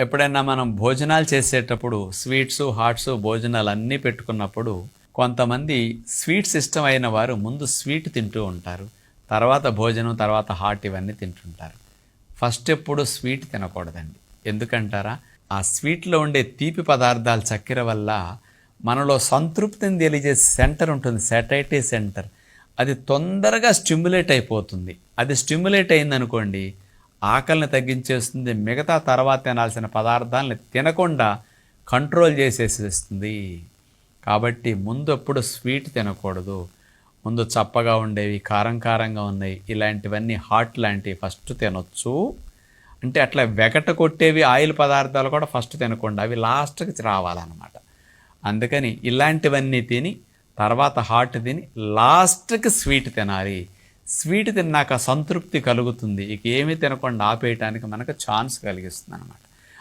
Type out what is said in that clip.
ఎప్పుడైనా మనం భోజనాలు చేసేటప్పుడు స్వీట్స్ హాట్స్ భోజనాలు అన్నీ పెట్టుకున్నప్పుడు కొంతమంది స్వీట్స్ ఇష్టమైన వారు ముందు స్వీట్ తింటూ ఉంటారు. తర్వాత భోజనం తర్వాత హాట్ ఇవన్నీ తింటుంటారు. ఫస్ట్ ఎప్పుడు స్వీట్ తినకూడదండి. ఎందుకంటారా? ఆ స్వీట్లో ఉండే తీపి పదార్థాలు చక్కెర వల్ల మనలో సంతృప్తిని తెలియజేసే సెంటర్ ఉంటుంది. Satiety centre. అది తొందరగా స్టిమ్యులేట్ అయిపోతుంది. అది స్టిమ్యులేట్ అయిందనుకోండి ఆకలిని తగ్గించేస్తుంది మిగతా తర్వాత తినాల్సిన పదార్థాలని తినకుండా కంట్రోల్ చేసేసేస్తుంది. కాబట్టి ముందు ఎప్పుడు స్వీట్ తినకూడదు. ముందు చప్పగా ఉండేవి కారం కారంగా ఉన్నాయి ఇలాంటివన్నీ హాట్ లాంటివి ఫస్ట్ తినొచ్చు. అంటే అట్లా వెగట కొట్టేవి ఆయిల్ పదార్థాలు కూడా ఫస్ట్ తినకుండా అవి లాస్ట్కి రావాలన్నమాట. అందుకని ఇలాంటివన్నీ తిని తర్వాత హాట్ తిని లాస్ట్కి స్వీట్ తినాలి. స్వీట్ తిన్నాక సంతృప్తి కలుగుతుంది. ఇక ఏమీ తినకుండా ఆపేయటానికి మనకు ఛాన్స్ కలిగిస్తుంది అనమాట